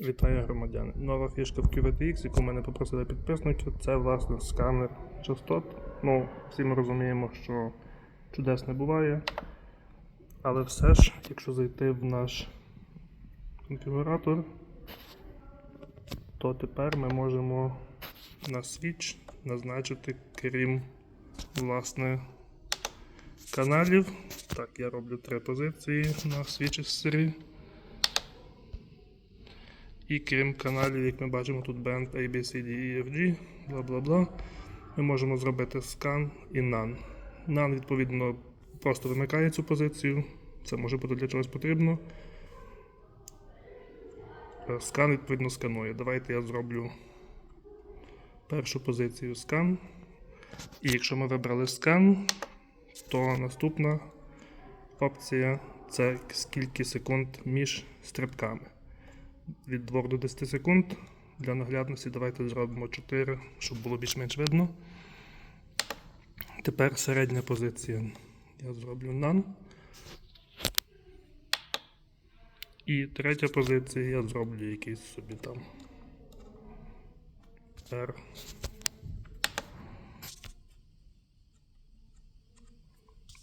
Вітаю громадяни. Нова фішка в QVTX, яку мене попросили підписники, це власне сканер частот. Ну, всі ми розуміємо, що чудес не буває. Але все ж, якщо зайти в наш конфігуратор, то тепер ми можемо на switch назначити, крім власне каналів. Так, я роблю три позиції на switch сирі. І крім каналів, як ми бачимо, тут band A, B, C, D, E, бла бла бла. Ми можемо зробити scan і none. None, відповідно, просто вимикає цю позицію. Це може бути для чогось потрібно. Е, Scan, відповідно, сканує. Давайте я зроблю першу позицію scan. І якщо ми вибрали scan, то наступна опція це скільки секунд між стрибками від 2 до 10 секунд. Для наглядності давайте зробимо 4, щоб було більш-менш видно. Тепер середня позиція. Я зроблю none. І третя позиція я зроблю якийсь собі там R.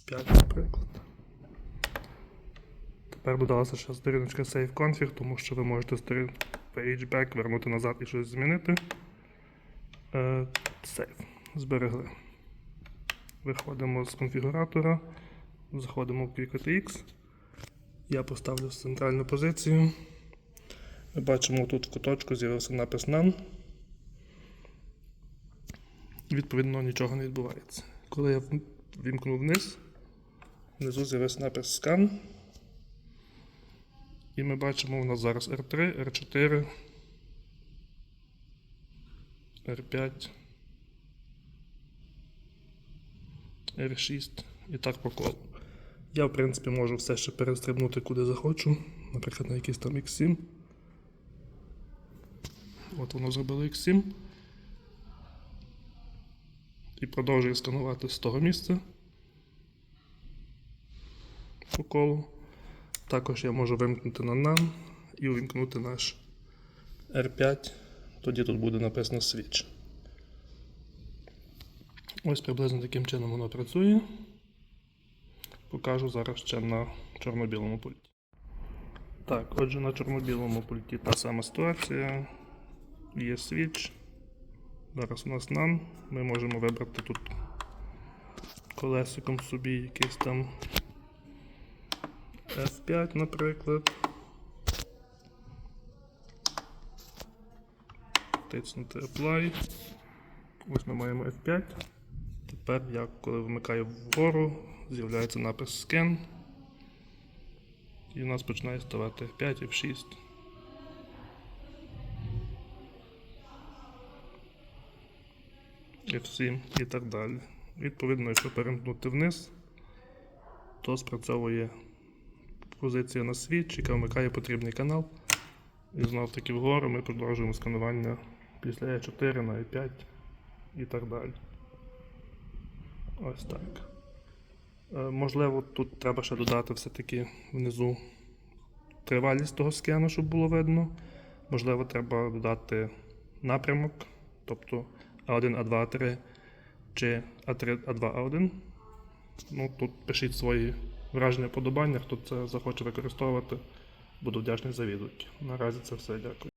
П'ять, наприклад. Тепер додалася ще сторіночка Save Config, тому що ви можете сторін Page Back вернути назад і щось змінити. Е, Save. Зберегли. Виходимо з конфігуратора, заходимо в QuickOTX. Я поставлю в центральну позицію. Ми бачимо тут в куточку з'явився напис None. Відповідно, нічого не відбувається. Коли я вімкнув вниз, внизу з'явився напис Scan. І ми бачимо у нас зараз R3, R4, R5, R6 і так по колу. Я, в принципі, можу все ще перестрибнути куди захочу, наприклад, на якийсь там X7. От воно зробило X7. І продовжує сканувати з того місця по колу. Також я можу вимкнути на NAN і увімкнути наш R5. Тоді тут буде написано Switch. Ось приблизно таким чином воно працює. Покажу зараз ще на чорно-білому пульті. Так, отже, на чорно-білому пульті та сама ситуація. Є Switch. Зараз у нас NAN. Ми можемо вибрати тут колесиком собі якийсь там F5, наприклад. Тиснути Apply. Ось ми маємо F5. Тепер я, коли вмикаю вгору, з'являється напис Scan. І у нас починає ставати F5, F6. F7 і так далі. Відповідно, якщо перемкнути вниз, то спрацьовує позиція на світ, яка вмикає потрібний канал. І знов таки вгору ми продовжуємо сканування після E4 на E5 і так далі. Ось так. Е, можливо, тут треба ще додати все-таки внизу тривалість того скену, щоб було видно. Можливо, треба додати напрямок, тобто А1, А2, А3 чи А3, А2, А1. Ну, тут пишіть свої враження подобання, хто це захоче використовувати. Буду вдячний за відгуки. Наразі це все. Дякую.